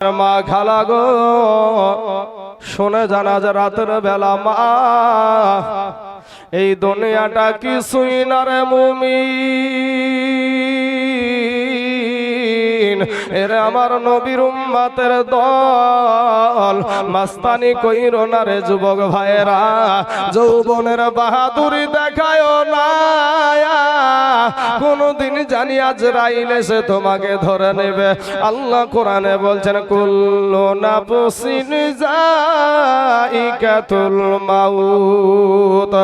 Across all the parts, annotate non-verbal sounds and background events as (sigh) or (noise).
মা খালা গো, শোনে জানা যে রাতের বেলা মা, এই দুনিয়াটা কিছুই না রে মুমি এরে আমার নবীর উম্মাতের দল, মাস্তানি কইর না রে যুবক ভাইয়েরা, যৌবনের বাহাদুরি দেখায় না কোনদিন জানি আজ রাইলে সে তোমাকে ধরে নেবে। আল্লাহ কোরআনে বলছেন, কুল্লু নাফসিন জাইকাতুল মাউত।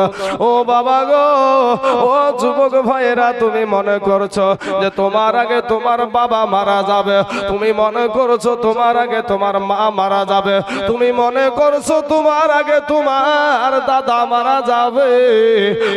ও বাবা গো, ও যুবক ভাইয়েরা, তুমি মনে করছ যে তোমার আগে তোমার বাবা মারা যাবে? তুমি মনে করছ তোমার আগে তোমার মা মারা যাবে? তুমি মনে করছ তোমার আগে তোমার দাদা মারা যাবে?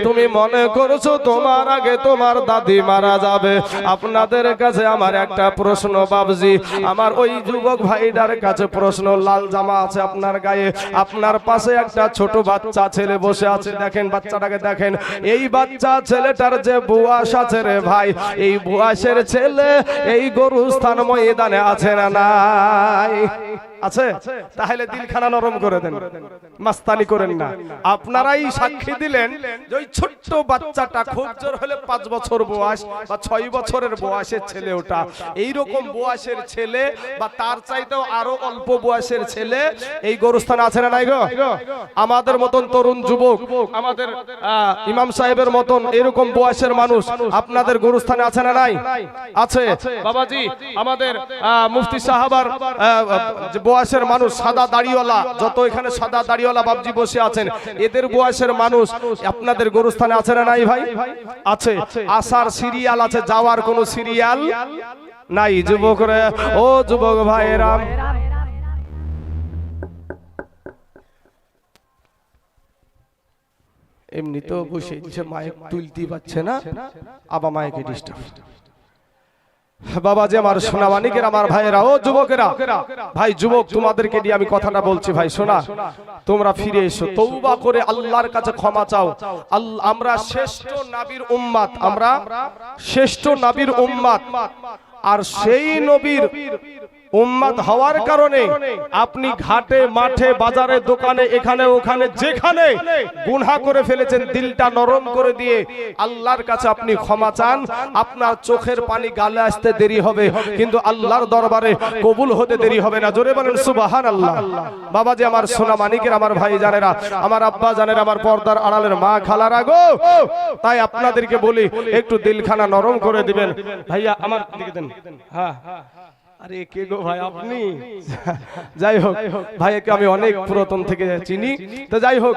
তুমি মনে করছ তোমার আগে তোমার দাদি মারা যাবে। আপনাদের কাছে আমার একটা প্রশ্ন, বাবজি। আমার ওই যুবক ভাইটার কাছে প্রশ্ন, লাল জামা আছে আপনার গায়ে। আপনার পাশে একটা ছোট বাচ্চা ছেলে বসে আছে। দেখেন, বাচ্চাটাকে দেখেন। এই বাচ্চা ছেলেটার যে বুয়াস আছে রে ভাই, এই বুয়াসের ছেলে এই গরু স্থান ময়দানে আছে না নাই? আছে? তাহলে দিলখানা নরম করে দেন। মাস্তানি করেন না। আপনারাই সাক্ষী দিলেন যে ওই ছোট্ট বাচ্চাটা খুব জোর হলে পাঁচ বছর বয়স বা ছয় বছরের বয়সের ছেলে ওটা। এইরকম বয়সের ছেলে বা তার চাইতেও আরও অল্প বয়সের ছেলে এই গরুস্থান আছে না নাই গো? আমাদের মতন তরুণ যুবক, আমাদের ইমাম সাহেবের মতন এরকম বয়সের মানুষ আপনাদের গরুস্থানে আছে না নাই? আছে? বাবাজি, আমাদের মুফতি সাহাবার বয়সের মানুষ সাদা দাড়িওয়ালা, যত এখানে সাদা দাড়িওয়ালা বাবজি বসে আছেন, এদের বয়সের মানুষ আপনাদের গরুস্থানে আছে না নাই ভাই? আছে। আসার সিরিয়াল আছে, যাওয়ার কোনো সিরিয়াল নাই, যুবকরা। ও যুবক ভাইয়েরা। এমনি তো বসে মাইক তুলতে পারছে না, আবার মাইকে ডিস্টার্ব বাবা যে আমার সোনা মানিকের আমার ভাইয়েরা, ও যুবকেরা, ভাই যুবক, তোমাদেরকে নিয়ে আমি কথাটা বলছি, ভাই সোনা তোমরা ফিরে এসো। তৌবা করে আল্লাহর কাছে ক্ষমা চাও। আমরা শ্রেষ্ঠ নাবির উম্মাত, আমরা শ্রেষ্ঠ নাবির উম্মাত। আর সেই নবীর উম্মাদ হওয়ার কারণে আপনি ঘাটে, মাঠে, বাজারে, দোকানে, এখানে, ওখানে, যেখানে গুনহা করে ফেলেছেন, দিলটা নরম করে দিয়ে আল্লাহর কাছে আপনি ক্ষমা চান, আপনার চোখের পানি গালে আসতে দেরি হবে, কিন্তু আল্লাহর দরবারে কবুল হতে দেরি হবে না। জোরে বলেন সুবাহান আল্লাহ বাবা যে আমার সোনা মানিকের, আমার ভাই জানেরা, আমার আব্বা জানেন আমার পর্দার আড়ালের মা খালার গো। তাই আপনাদেরকে বলি, একটু দিলখানা নরম করে দিবেন। ভাইয়া, আমার দিকে দেন। হ্যাঁ। আরে কে গো ভাই আপনি? (laughs) যাই হোক ভাইকে আমি অনেক পুরাতন থেকে চিনি। তো যাই হোক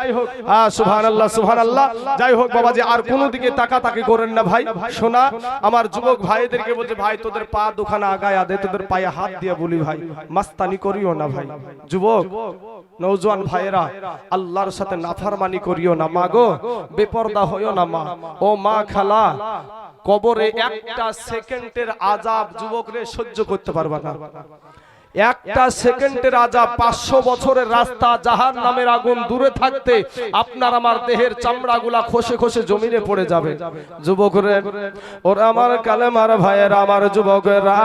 হ্যাঁ সুহান আল্লাহ সুহান আল্লাহ যাই হোক বাবাজি আর কোনো দিকে তাকাতাকি করেন না ভাই। শোনা আমার যুবক ভাইদেরকে বলছে ভাই তোদের পা দুখানা আগায় আদে তোদের পায়ে হাত দিয়ে বলি ভাই। মাস্তানি করিও না ভাই। যুবক নৌজওয়ান ভাইয়েরা আল্লাহর সাথে নাফারমানি করিও না মা গো। বেপর্দা হইও না মা। ও মা খালা কবরে একটা সেকেন্ডের আজাব যুবকরে সহ্য করতে পারবা না। একটা সেকেন্ডের রাজা পাঁচশো বছরের রাস্তা জাহান নামের আগুন দূরে থাকতে আপনার আমার দেহের চামড়াগুলা খসে খসে জমিনে পড়ে যাবে। যুবকরে ওরা আমার কালেমার ভাইয়ের আমার যুবকেরা।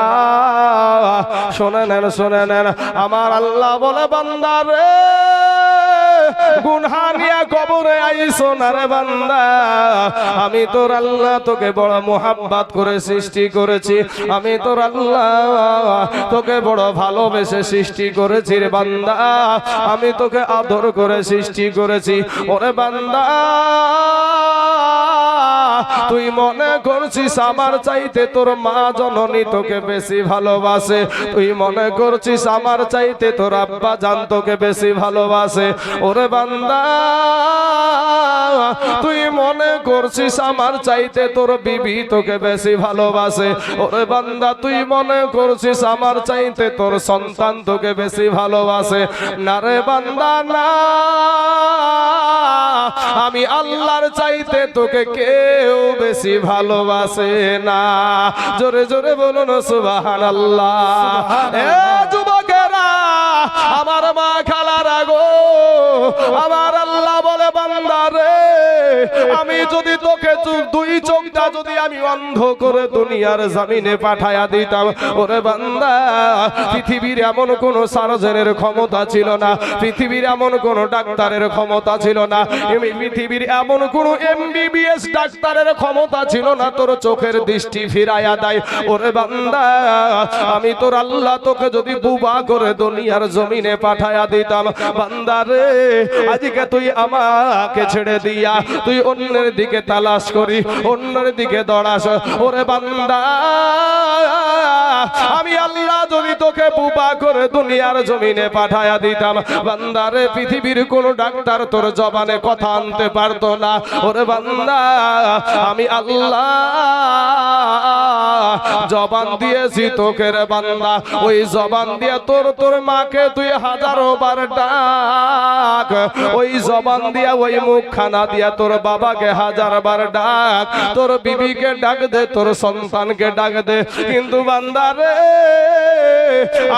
শোনে নেন শোনে নেন আমার আল্লাহ বলে বান্দারে গুনহা নিয়ে কবরে আইসো না রে বান্দা। আমি তোর আল্লাহ তোকে বড় মোহাব্বাত করে সৃষ্টি করেছি। আমি তোর আল্লাহ তোকে বড় ভালোবেসে সৃষ্টি করেছি রে বান্দা। আমি তোকে আদর করে সৃষ্টি করেছি। ওরে বান্দা, তুই মনে করছিস আমার চাইতে তোর মা জননী তোকে বেশি ভালোবাসে? তুই মনে করছিস আমার চাইতে তোর আব্বা জান তোকে বেশি ভালোবাসে? ওরে বান্দা, তুই মনে করছিস আমার চাইতে তোর বিবি তোকে বেশি ভালোবাসে? ওরে বান্দা, তুই মনে করছিস আমার চাইতে তোর সন্তান তোকে বেশি ভালোবাসে। না রে বান্দা, না। আমি আল্লাহর চাইতে তোকে কেউ বেশি ভালোবাসে না। জোরে জোরে বলুন সুবাহান আল্লাহ যুবকেরা, আমার মা খালারা গো, আমার আমি যদি তোকে দুই চোখটা যদি আমি অন্ধ করে দুনিয়ার জমিনে পাঠায়া দিতাম, ওরে বান্দা, পৃথিবীর এমন কোন সার্জনের ক্ষমতা ছিল না, পৃথিবীর এমন কোন ডাক্তারের ক্ষমতা ছিল না পৃথিবীর এমন কোন এমবিবিএস ডাক্তারের ক্ষমতা ছিল না, তোর চোখের দৃষ্টি ফিরাইয়া দেয়। ওরে বান্দা, আমি তোর আল্লাহ তোকে যদি বুবা করে দুনিয়ার জমিনে পাঠায়া দিতাম বান্দারে আজকে তুই আমাকে ছেড়ে দিয়া তুই অন্যের দিকে তালাশ করি, অন্যের দিকে দড়াস। ওরে বান্দা, আমি আল্লাহ যদি তোকে বুবা করে দুনিয়ার জমিনে পাঠায়া দিতাম বান্দারে পৃথিবীর কোন ডাক্তার তোর জবানে কথা আনতে পারতো না। ওরে বান্দা, আমি আল্লাহ জবান দিয়েছি তোকে রে বান্দা। ওই জবান দিয়ে তোর তোর মাকে তুই হাজারো বার ডাক। ওই জবান দিয়া ওই মুখ খানা দিয়া তোর বাবাকে হাজার বার ডাক। তোর বিবিকে ডাক দে, তোর সন্তানকে ডাক দে। কিন্তু বান্দারে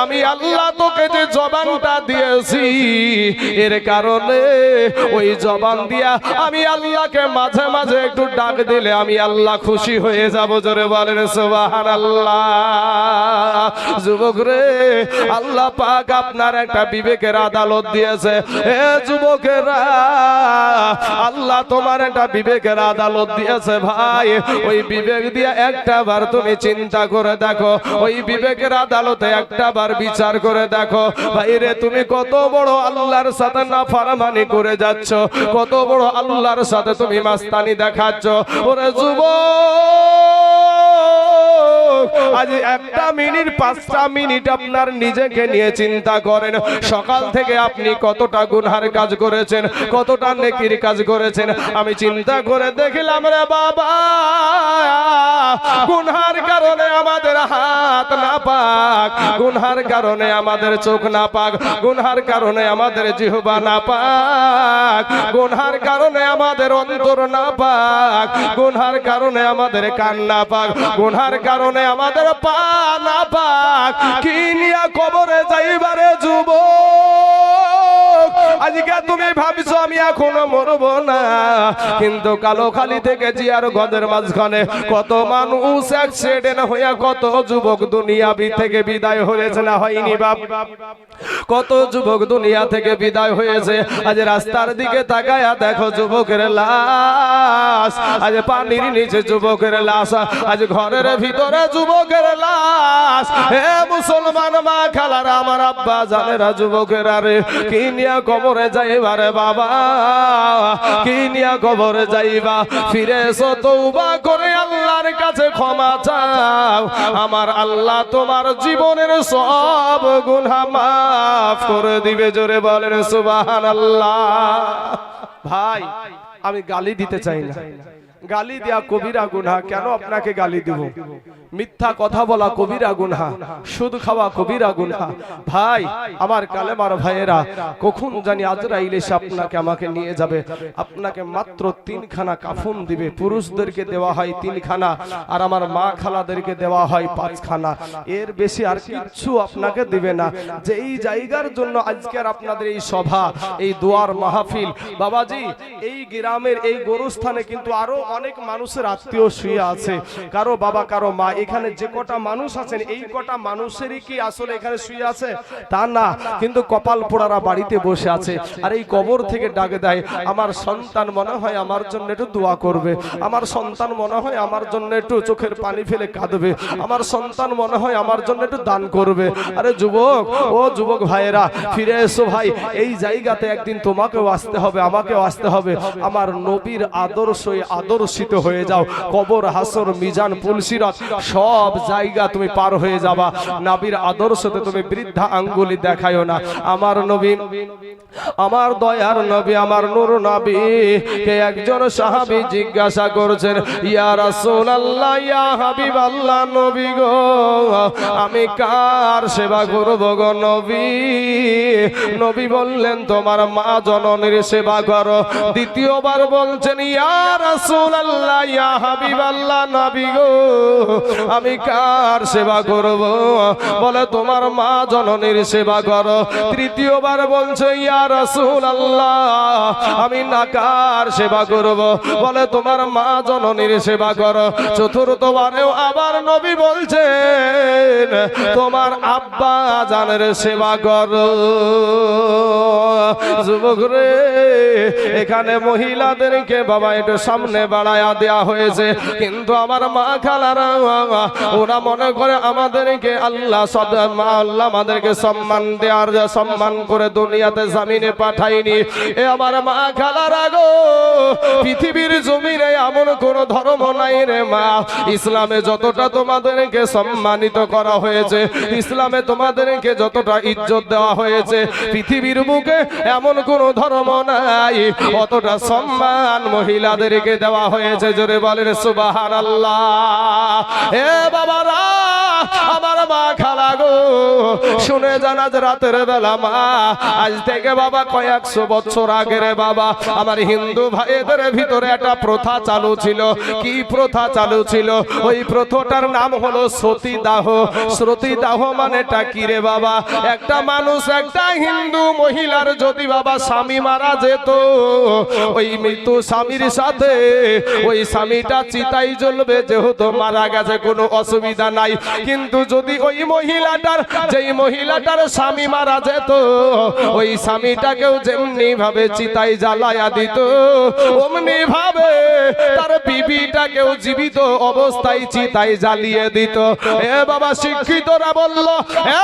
আমি আল্লাহ তোকে যে জবানটা দিয়েছি, এর কারণে ওই জবান দিয়া আমি আল্লাহকে মাঝে মাঝে একটু ডাক দিলে আমি আল্লাহ খুশি হয়ে যাব। জোরে বলেন সুবাহান যুবক রে, আল্লাহ পাক আপনার একটা বিবেকের আদালত দিয়েছে। এ যুবকেরা, আল্লাহ তোমার একটা বিবেকের আদালত দিয়েছে ভাই। ওই বিবেক দিয়ে একটা বার তুমি চিন্তা করে দেখো। ওই বিবেকের আদালতে একটা বার বিচার করে দেখো। ভাইরে তুমি কত বড় আল্লাহর সাথে না ফারমানি করে যাচ্ছ। কত বড় আল্লাহর সাথে তুমি মাস্তানি দেখাচ্ছ। ওরে যুবক! আজ একটা মিনিট, পাঁচটা মিনিট আপনার নিজেকে নিয়ে চিন্তা করেন। সকাল থেকে আপনি কতটা গুনহার কাজ করেছেন, কতটা নেকির কাজ করেছেন, আমি চিন্তা করে দেখলাম রে বাবা। গুনহার কারণে আমাদের হাত না পাক গুনহার কারণে আমাদের চোখ না পাক গুনহার কারণে আমাদের জিহবা না পাক গুনহার কারণে আমাদের অন্তর না পাক গুনহার কারণে আমাদের কান না পাক গুনহার কারণে আমাদের পা না পাক। কি নিয়া কবরে যাইবারে যুবক? আজকে তুমি ভাবছ আমি এখনও মরবো না। কিন্তু কালো খালি থেকে জিয়ার গদের মাঝখানে কত মানুষ অ্যাক্সিডেন্ট হইয়া কত যুবক দুনিয়াবি থেকে বিদায় হয়েছে না হয়নি বাপ? কত যুবক দুনিয়া থেকে বিদায় হয়েছে। আজ রাস্তার দিকে তাকায়া দেখো যুবকের লাশ। আজ পানির নিচে যুবকের লাশ। আজ ঘরের ভিতরে যুবকের লাশ। হে মুসলমান মা খালার, আমার আব্বা জানেরা যুবকের আরে কি নিয়া কবরে যাইবারে বাবা। কি নিয়া কবরে যাইবা? ফিরে এসো তৌবা করে আল্লাহর কাছে ক্ষমা চাও। আমার আল্লাহ তোমার জীবনের সব গুনাহ মাফ করে দিবে, জোরে বলেন সুবহানাল্লাহ। ভাই, আমি গালি দিতে চাই না। গালি দেয়া কবিরা গুনহা, কেন আপনাকে গালি দিব? মিথ্যা কথা বলা কবিরা গুনহা, সুদ খাওয়া কবিরা গুনহা। ভাই, আমার কালেমার ভাইয়েরা, কখন জানি আজরাইল এসে আপনাকে আমাকে নিয়ে যাবে। আপনাকে মাত্র তিনখানা কাফন দিবে। পুরুষদেরকে দেওয়া হয় তিনখানা, আর আমার মা খালাদেরকে দেওয়া হয় পাঁচখানা। এর বেশি আর কিচ্ছু আপনাকে দিবে না। যে এই জায়গার জন্য আজকের আপনাদের এই সভা, এই দুয়ার মাহফিল, বাবাজি, এই গ্রামের এই গরুস্থানে কিন্তু আরও অনেক মানুষের আত্মীয় শুয়ে আছে। কারও বাবা, কারও মা। এখানে যে কটা মানুষ আছেন, এই কটা মানুষেরই কি আসলে এখানে শুয়ে আছে? তা না, কিন্তু কপাল পোড়ারা বাড়িতে বসে আছে। আর এই কবর থেকে ডাক দেয়, আমার সন্তান মনে হয় আমার জন্য একটু দোয়া করবে। আমার সন্তান মনে হয় আমার জন্য একটু চোখের পানি ফেলে কাঁদবে। আমার সন্তান মনে হয় আমার জন্য একটু দান করবে। আরে যুবক, ও যুবক ভাইয়েরা, ফিরে এসো ভাই। এই জায়গাতে একদিন তোমাকেও আসতে হবে, আমাকেও আসতে হবে। আমার নবীর আদর্শই আদর্শিত হয়ে যাও। কবর, হাসর, মিজান পুলসিরত সব জায়গা তুমি পার হয়ে যাবা। নবীর আদর্শতে তুমি বৃদ্ধা আঙ্গুলি দেখায়ও না। আমার নবী, আমার দয়ার নবী, আমার নূর নবী, কে একজন সাহাবী জিজ্ঞাসা করছেন, ইয়া রাসূলুল্লাহ, ইয়া হাবিবাল্লাহ নবী গো, আমি কার সেবা করব গো নবী? নবী বললেন, তোমার মা জননীর সেবা করো। দ্বিতীয়বার বলছেন, ইয়া রাসূল রাসূলুল্লাহ, ইয়া হাবিবাল্লাহ, নবী গো, আমি কার সেবা করব? বলে, তোমার মা জননীর সেবা করো। তৃতীয়বার বলছে, ইয়া রাসূলুল্লাহ, আমি না কার সেবা করব। বলে, তোমার মা জননীর সেবা করো। চতুর্থবারেও আবার নবী বলছেন তোমার আব্বা জানের সেবা করো। যুবক রে, এখানে মহিলাদেরকে বাবা একটু সামনে বাড়ায়া দেয়া হয়েছে। কিন্তু আমার মা খালারা, ওরা মনে করে আমাদেরকে আল্লাহ মা আল্লাহ আমাদেরকে সম্মান দেওয়ার সম্মান করে দুনিয়াতে জামিনে পাঠাইনি এ আমার মা খালারা গো, পৃথিবীর জমিনে এমন কোন ধর্ম নাই রে মা। ইসলামে যতটা তোমাদেরকে সম্মানিত করা হয়েছে। ইসলামে তোমাদেরকে যতটা ইজ্জত দেওয়া হয়েছে, পৃথিবীর বুকে এমন কোন ধর্ম নাই। অতটা সম্মান মহিলাদেরকে দেওয়া হয়েছে, জোরে বলেন সুবাহান আল্লাহ হে বাবারা শুনে জানা যে রাতের বেলা, মা। আজ থেকে বাবা কয়েকশো বছর আগের বাবা, আমার হিন্দু ভাইদের ভিতরে একটা প্রথা চালু ছিল। কি প্রথা চালু ছিল? ওই প্রথাটার নাম হলো সতীদাহ সতীদাহ মানেটা কি রে বাবা? একটা মানুষ, একটা হিন্দু মহিলার যদি বাবা স্বামী মারা যেত, ওই মৃত্যু স্বামীর সাথে ওই স্বামীটা চিতাই জ্বলবে, যেহেতু মারা গেছে, কোনো অসুবিধা নাই। কিন্তু যদি ওই মহিলাটার যেই মহিলাটার স্বামী মারা যেত, ওই স্বামীটাকেও যেমনি ভাবে চিতাই জ্বালায়া দিত, অমনি ভাবে তার বিবিটাকেও জীবিত অবস্থায় চিতাই জ্বালিয়ে দিত। এ বাবা শিক্ষিতরা বলল, এ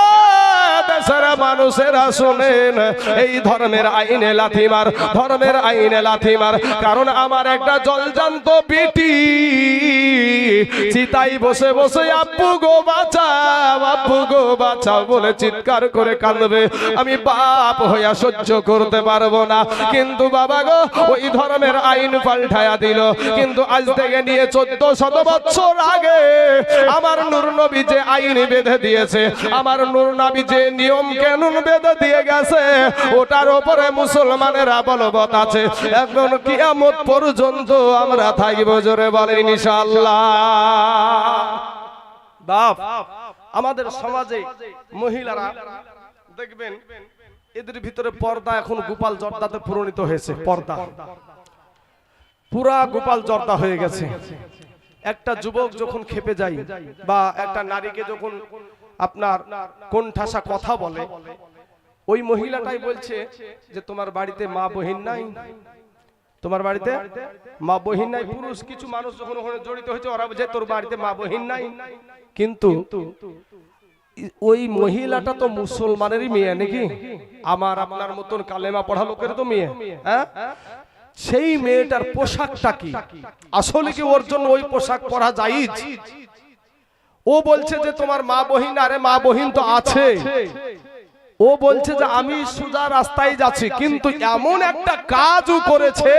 দেশের মানুষেরা শোনেন এই ধর্মের আইনে লাথিমার ধর্মের আইনে লাথিমার কারণ আমার একটা জলজান্ত বিটি চিতাই বসে বসে, আব্বু গো, বাঁচাও, আব্বু গো, বাঁচাও, বলে চিৎকার করে কাঁদবে। আমি বাপ হইয়া সহ্য করতে পারব না। কিন্তু বাবা গো, ওই ধর্মের আইন পাল্টায়া দিল। কিন্তু আজ থেকে নিয়ে চোদ্দ শত বছর আগে, আমার নূর নবী যে আইন বেঁধে দিয়েছে, আমার নূর নবী যে নিয়ম কানুন বেঁধে দিয়ে গেছে। ওটার উপরে মুসলমানেরা বলবৎ আছে। এখন কিয়ামত পর্যন্ত আমরা থাকব জোরে বলেন ইনশাআল্লাহ। বাপ আমাদের সমাজে মহিলারা, দেখবেন, এদের ভিতরে পর্দা এখন গোপাল জর্দাতে পরিণত হয়েছে, পর্দা। পুরা গোপাল জর্দা হয়ে গেছে। একটা যুবক যখন খেপে যায় বা একটা নারীকে যখন আপনার কোন ঠাসা কথা বলে। ওই মহিলাটাই বলছে যে, তোমার বাড়িতে মা বহিন নাই। তোমার বাড়িতে মা বহিন নাই? পুরুষ, কিছু মানুষ যখন ওখানে জড়িত হয়েছে, ওরা বলছে, তোর বাড়িতে মা বহিন নাই। কিন্তু ওই মহিলাটা তো মুসলমানেরই মেয়ে নাকি? আমার আপনার মতন কালেমা পড়া লোকের তো মেয়ে হ্যাঁ? সেই মেয়েটার পোশাকটা কি? আসলে কি ওর জন্য ওই পোশাক পরা যায় ও বলছে যে তোমার মা বহিন আরে মা বহিন তো আছে। ও বলছে যে আমি সোজা রাস্তায় যাচ্ছি, কিন্তু এমন একটা কাজও করেছে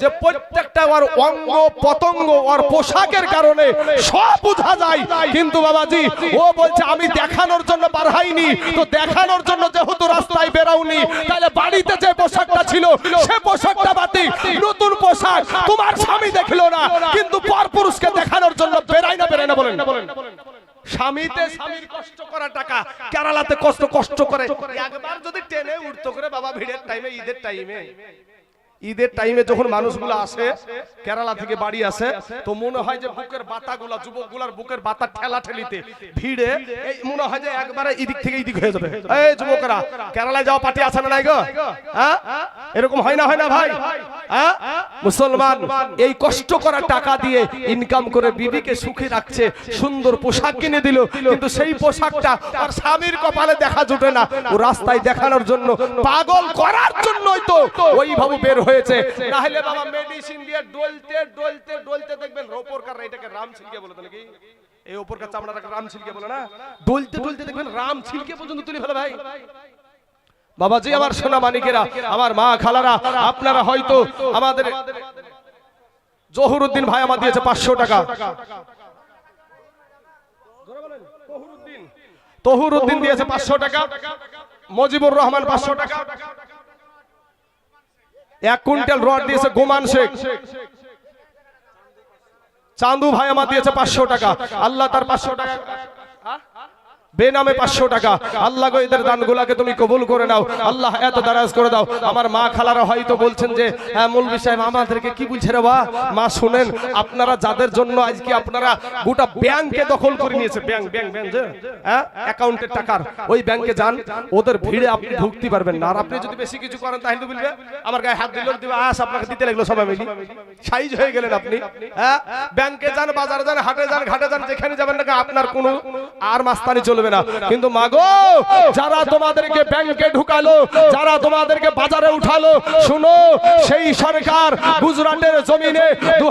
যে প্রত্যেকটা ওর অঙ্গ পতঙ্গ, ওর পোশাকের কারণে সব বোঝা যায়। কিন্তু বাবাজি, ও বলছে, আমি দেখানোর জন্য বার হইনি তো দেখানোর জন্য যেহেতু রাস্তায় বেরাওনি, তাহলে বাড়িতে যে পোশাকটা ছিল, সে পোশাকটা বাতি, নতুন পোশাক, তোমার স্বামী দেখল না। কিন্তু পর পুরুষকে দেখানোর জন্য বেরাই না বেরাই না বলেন। স্বামীতে স্বামীর কষ্ট করা টাকা কেরালাতে কষ্ট কষ্ট করে। একবার যদি টেনে উঠতো করে বাবা ভিড়ের টাইমে ঈদের টাইমে ঈদের টাইমে যখন মানুষগুলো আসে কেরালা থেকে বাড়ি আসে তো মনে হয় যে বুকের বাতাগুলা যুবকগুলার বুকের বাতা ঠেলা ঠেলিতে ভিড়ে এই মনে হয় যে একবারে এদিক থেকে এদিক হয়ে যাবে। এই যুবকরা কেরালায় যাওয়া পার্টি আছে না নাই গো? হ্যাঁ? এরকম হয় না হয় না ভাই? হ্যাঁ মুসলমান এই কষ্ট করা টাকা দিয়ে ইনকাম করে বিবিকে সুখী রাখছে সুন্দর পোশাক কিনে দিল কিন্তু সেই পোশাকটা আর স্বামীর কপালে দেখা জুটে না। ও রাস্তায় দেখানোর জন্য পাগল করার জন্যই তো ওইভাবে বের হয়েছে। তাহলে বাবা মেডিসিন দিয়ে ডলতে ডলতে ডলতে দেখবেন রোপরকার এটাকে রাম ছিলকে বলে নাকি এই ওপরকার চামড়াটাকে রাম ছিলকে বলে না? ডলতে ডলতে দেখবেন রাম ছিলকে পর্যন্ত তুলে ফেলে ভাই। বাবাজি আমার সোনা মানিকেরা আমার মা খালারা আপনারা হয়তো আমাদের জহুরুদ্দিন ভাই আমার দিয়েছে পাঁচশো টাকা। তহুরুদ্দিন। দিয়েছে পাঁচশো টাকা। মজিবুর রহমান পাঁচশো টাকা। এক কুইন্টাল রড দিয়েছে গোমান শেখ। চান্দু ভাই আমার দিয়েছে পাঁচশো টাকা। আল্লাহ তার পাঁচশো টাকা। বেনামে পাঁচশো টাকা। আল্লাহ এদের দানগুলাকে তুমি কবুল করে নাও। আল্লাহ, এত দারাজ করে দাও। আমার মা খালারা হয়তো বলছেন যে হ্যাঁ মৌলবি সাহেব, আমাদেরকে কি বলছে রে বা? মা, শুনেন, আপনারা যাদের জন্য আজকে আপনারা গোটা ব্যাংকে দখল করে নিয়েছে, ব্যাংক ব্যাংক ব্যাংক হ্যাঁ অ্যাকাউন্টের টাকার, ওই ব্যাংকে যান, ওদের ভিড়ে আপনি ঢুকতে পারবেন না। আর আপনি যদি বেশি কিছু করেন, তাহলে বলবে, আমার গায়ে হাত দিল দিবে, আস, আপনাকে দিতে লাগল সবাই মিলি। সাইজ হয়ে গেলেন আপনি হ্যাঁ ব্যাংকে যান, বাজারে যান, হাটে যান, ঘাটে যান, যেখানে যাবেন না আপনার কোনো আর মাস্তানি চলবে না। কিন্তু মাগো যারা তোমাদেরকে ব্যাংকে ঢুকালো যারা তোমাদেরকে বাজারে উঠালো শুনো সেই সরকার গুজরাটের জমিনে দু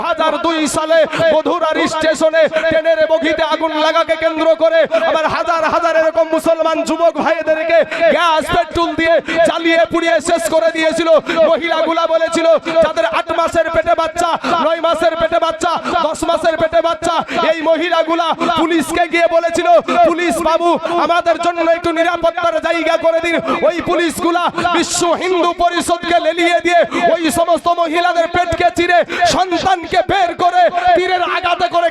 সালে মধুরার স্টেশনে ট্রেনের বগিতে আগুন লাগাকে কেন্দ্র করে আমার হাজার হাজার এরকম মুসলমান যুবক ভাইদেরকে গ্যাস পেট্রোল দিয়ে জ্বালিয়ে পুড়িয়ে শেষ করে দিয়েছিল। মহিলাগুলা বলেছিল যাদের আট মাসের পেটে বাচ্চা নয় মাসের পেটে বাচ্চা দশ মাসের পেটে বাচ্চা এই মহিলাগুলা পুলিশকে গিয়ে বলেছিল পুলিশ বাবু আমাদের জন্য একটু নিরাপত্তার জায়গা করে দিন। ওই পুলিশগুলা বিশ্ব হিন্দু পরিষদকে লেলিয়ে দিয়ে ওই সমস্ত মহিলাদের পেটকে চিরে সন্তানকে বের করে তীরের আঘাতে করে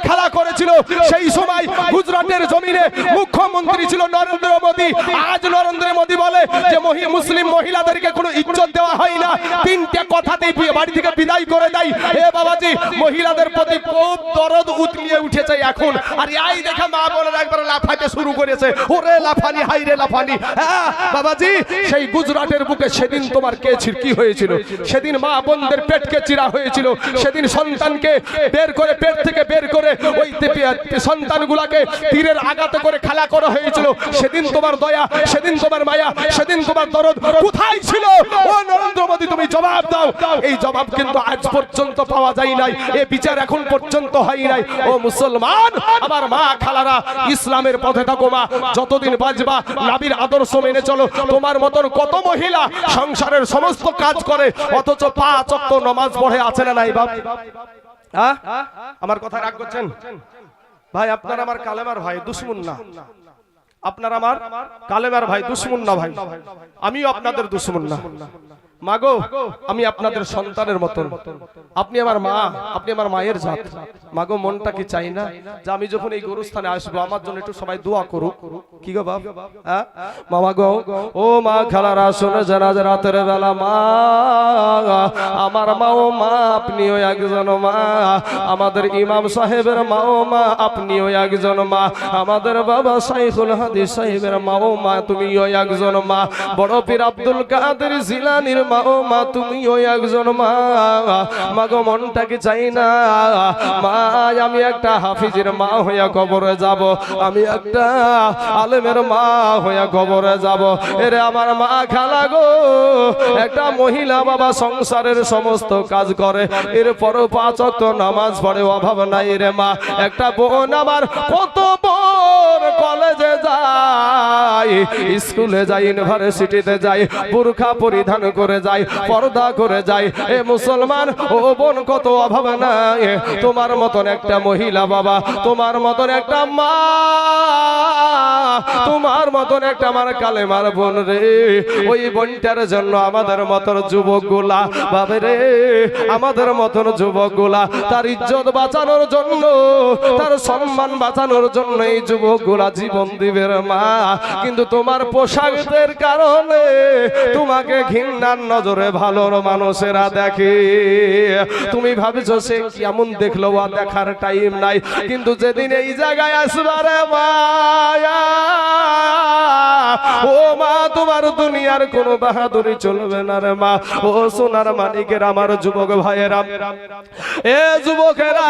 সেই সময় গুজরাটের জমিনে মুখ্যমন্ত্রী ছিল নরেন্দ্র মোদী। আজ নরেন্দ্র মোদী বলে যে মুসলিম মহিলাদেরকে কোনো ইজ্জত দেওয়া হয় না। তিনটে কথাতেই বাড়ি থেকে বিদায় করে দেয়। এ বাবাজি, মহিলাদের প্রতি খুব দরদ উতলিয়ে উঠেছে এখন। আর এই দেখে মা বোনেরা একবার লাফাতে শুরু করেছে। ওরে লাফানি হাই রে লাফানি। হ্যাঁ বাবাজি, সেই গুজরাটের বুকে সেদিন তোমার কে ছিল কি হয়েছিল? সেদিন মা বোনদের পেটকে চিরা হয়েছিল। সেদিন সন্তানকে বের করে, পেট থেকে বের করে ওই সন্তানগুলাকে তীরের আঘাতে করে খেলা করা হয়েছিল, সেদিন তোমার দয়া, সেদিন তোমার মায়া, সেদিন তোমার দরদ কোথায় ছিল? ও নরেন্দ্র মোদী, তুমি জবাব দাও। এই জবাব কিন্তু আজ পর্যন্ত পাওয়া যায় নাই, এ বিচার এখন পর্যন্ত হয় নাই। ও মুসলমান, আমার মা খালারা, ইসলামের পথে থাকো মা, যতদিন বাঁচবা, নাবির আদর্শ মেনে চলো। তোমার মতন কত মহিলা সংসারের সমস্ত কাজ করে, অথচ পাঁচ অক্ত নমাজ পড়ে আছে না নাই বাপ? আমার কথা রাগ করছেন? ভাই, আপনার আমার কালেমার ভাই দুশ্মন না। আপনার আমার কালেমার ভাই দুশ্মন না ভাই। আমিও আপনাদের দুশ্মন না। মাগো, আমি আপনাদের সন্তানের মতন। আপনি আমার মা, আপনি আমার মায়ের জাত। মাগো, মনটা কি চাই না যে আমি যখন এই গরুস্থানে আসব, আমার জন্য একটু সবাই দোয়া করুক? কি গো বাপ? হ্যাঁ? মামা গো ও মা, খেলারা, শোনে জানাজ রাতের বেলা, মা, আমার মা ও মা, আপনিও একজন মা। আমাদের ইমাম সাহেবের মা ও মা, আপনিও একজন মা। আমাদের বাবা সাইফুল হাদিস সাহেবের মা ও মা, তুমিও একজন মা। বড় পীর আব্দুল কাদের জিলানির মা, ও মা, তুমিও একজন মা। মাগো মনটাকে চাই না? মা, আমি একটা হাফিজের মা হইয়া কবরে যাব। আমি একটা আলেমের মা হইয়া কবরে যাব। এরে আমার মা খালা গো, একটা মহিলা বাবা সংসারের সমস্ত কাজ করে। এরপরও পাঁচ অক্ত নামাজ পড়ে অভাব নাই রে মা। একটা বোন আমার কত কলেজে যায় স্কুলে যায় ইউনিভার্সিটিতে যায় বুরখা পরিধান করে যায় পর্দা করে যায় এ মুসলমান, ও বোন, কত অভাব নাই। তোমার মতন একটা মহিলা বাবা, তোমার মতন একটা মা, তোমার মতন একটা আমার কালেমার বোন রে। ওই বোনটার জন্য আমাদের মতন যুবকগুলা বাবে রে, আমাদের মতন যুবকগুলা তার ইজ্জত বাঁচানোর জন্য, তার সম্মান বাঁচানোর জন্য এই যুবক গুলা জীবন দিবে মা। কিন্তু তোমার পোশাকদের কারণে তোমাকে ঘৃণার নজরে ভালো মানুষেরা দেখে। তুমি ভাবছ সে কেমন দেখল দেখার টাইম নাই। কিন্তু যেদিন এই জায়গায় আসবারে ও মা, তোমার দুনিয়ার কোন বাহাদুরি চলবে না রে মা। ও সোনার মানিকের আমার যুবক ভাইয়েরা, এ যুবকেরা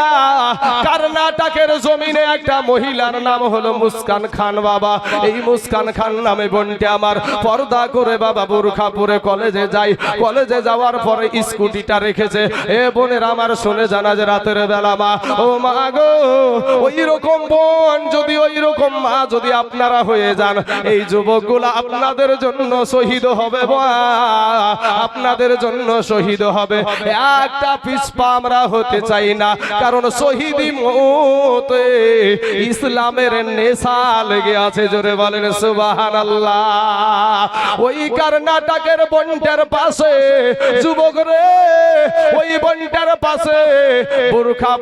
কর্ণাটকের জমিনে একটা মহিলার নাম হলো মুস্কান খান বাবা, এই মুস্কান খান নামে বোনটি আমার। পর্দা করে বাবা বুরখা পরে কলেজে যাই। কলেজে যাওয়ার পরে স্কুটিটা রেখেছে। এ বোনের আমার শুনে জানা যে রাতের বেলা মা। ও মা গো ওই রকম বোন যদি ওই রকম মা যদি আপনারা হয়ে যান, এই যুবকগুলা আপনাদের জন্য শহীদ হবে আপনাদের জন্য শহীদ হবে। একটা পিসপা আমরা হতে চাই না, কারণ শহীদি ইসলামের কর্ণাটকের পাশে, যুবক রে, ওই পাশে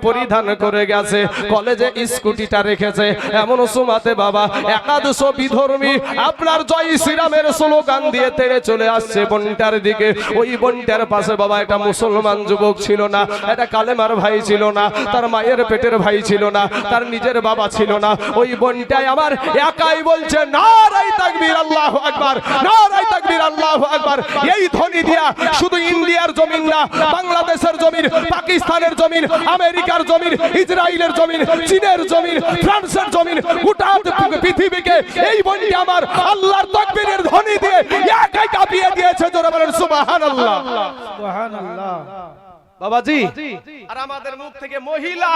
পরিধান করে গেছে, কলেজে স্কুটিটা রেখেছে। এমন সুমাতে বাবা, একাদশ বিধর্মী আপনার জয় শ্রীরামের স্লোগান দিয়ে তেড়ে চলে আসছে বন্টার দিকে। ওই বন্টার পাশে বাবা একটা মুসলমান যুবক ছিল না, এটা কালেমার ভাই ছিল না, তার মায়ের পেটের ভাই ছিল না, তার নিজের বাবা ছিল না। ওই বনটাই আমার একাই বলছে নারাই তাকবীর আল্লাহু আকবার নারাই তাকবীর আল্লাহু আকবার। এই ধ্বনি দিয়া শুধু ইন্ডিয়ার জমিন না বাংলাদেশের জমিন পাকিস্তানের জমিন আমেরিকার জমিন ইসরায়েলের জমিন চীনের জমিন ফ্রান্সের জমিন গোটা পৃথিবীকে এই বনটি আমার আল্লাহর তাকবীরের ধ্বনি দিয়ে একাই কাঁপিয়ে দিয়েছে জোরে বলেন সুবহানাল্লাহ। বাবাজি। আর আমাদের মুখ থেকে মহিলা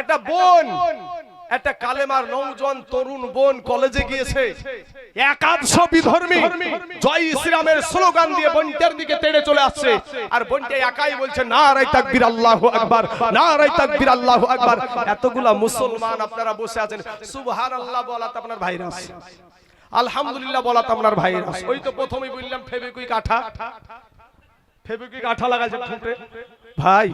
একটা বোন একটা কালেমার নৌজন তরুণ বোন কলেজে গিয়েছে। একাদশ বিধর্মী জয় ইসলামের স্লোগান দিয়ে বোনটার দিকে তেড়ে চলে আসছে। আর বোনটা একাই বলছে না রাই তাকবীর, আল্লাহু আকবার না রাই তাকবীর, আল্লাহু আকবার। এতগুলা মুসলমান আপনারা বসে আছেন। সুবহানাল্লাহ বলা তো আপনার ভাইরা আছে আলহামদুলিল্লাহ বলা তো আপনার ভাইরা আছে ওই তো প্রথমেই বললাম, ফেবিকুই কাঠা। ফেবিকুইক আঠা লাগাইছে ঠোঁটে। ভাই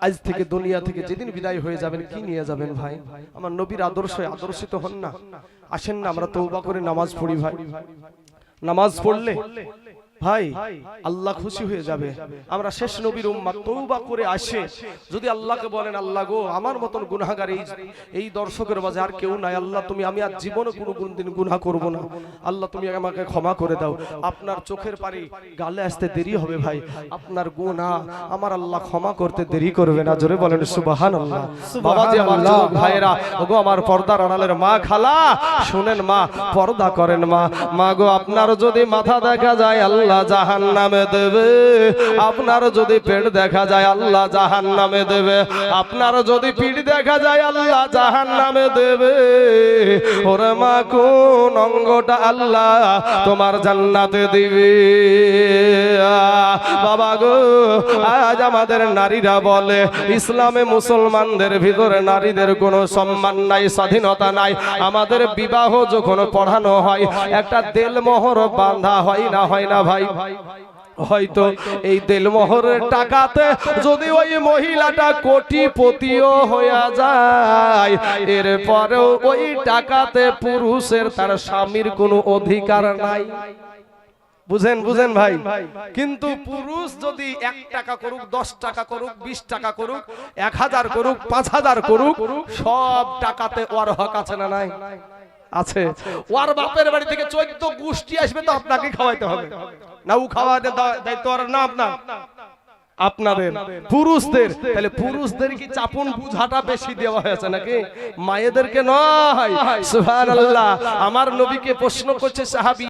আজ থেকে দুনিয়া থেকে যেদিন বিদায় হয়ে যাবেন কি নিয়ে যাবেন ভাই? আমার নবীর আদর্শ আদর্শিত হন না। আসেন না আমরা তৌবা করে নামাজ পড়ি ভাই। নামাজ পড়লে ভাই আল্লাহ খুশি হয়ে যাবে। আমরা শেষ নবীর উম্মাত তৌবা করে আসে। যদি আল্লাহকে বলেন আল্লাহ গো আমার মতন গুনাহগার এই এই দর্শকের মাঝে আর কেউ নাই। আল্লাহ তুমি আমি আর জীবনে কোনো কোনদিন গুনাহ করব না। আল্লাহ তুমি আমাকে ক্ষমা করে দাও। আপনার চোখের পানি গালে আসতে দেরি হবে ভাই। আপনার গুনাহ আমার আল্লাহ ক্ষমা করতে দেরি করবে না। জোরে বলেন সুবহানাল্লাহ। বাবা যে আমার যুবক ভাইরা ওগো আমার পর্দার আড়ালের মা খালা। শুনেন মা পর্দা করেন মা। মা গো আপনার যদি মাথা দেখা যায় আল্লাহ জাহান নামে দেবে। আপনার যদি পেট দেখা যায়, আল্লাহ জাহান নামে দেবে। আপনার যদি পিঠ দেখা যায়, আল্লাহ জাহান নামে দেবে। ওরে মা, কোন অঙ্গটা আল্লাহ তোমার জান্নাতে দিবে? বাবা গো, আজ আমাদের নারীরা বলে, ইসলামে মুসলমানদের ভিতরে নারীদের কোনো সম্মান নাই, স্বাধীনতা নাই। আমাদের বিবাহ যখন পড়ানো হয়, একটা দেলমোহর বাঁধা হয় না হয় না ভাই? হয়তো এই দেলমোহরের টাকাতে যদি ওই মহিলাটা কোটিপতিও হয়ে যায়, এরপরেও ওই টাকাতে পুরুষের তার স্বামীর কোনো অধিকার নাই। বুঝেন বুঝেন ভাই, কিন্তু পুরুষ যদি এক টাকা করুক, দশ টাকা করুক, বিশ টাকা করুক, এক হাজার করুক, পাঁচ হাজার করুক, সব টাকাতে ওর হক আছে না নাই? আছে। ওর বাপের বাড়ি থেকে চোদ্দ গোষ্ঠী আসবে তো আপনাকে খাওয়াইতে হবে। না ও খাওয়াতে দায়িত্ব আর না আপনার। আপনাদের পুরুষদের। তাহলে পুরুষদের কি চাপন বুঝাটা বেশি দেওয়া হয়েছে নাকি? মায়েদেরকে নয়। সুবহানাল্লাহ। আমার নবীকে প্রশ্ন করছে সাহাবী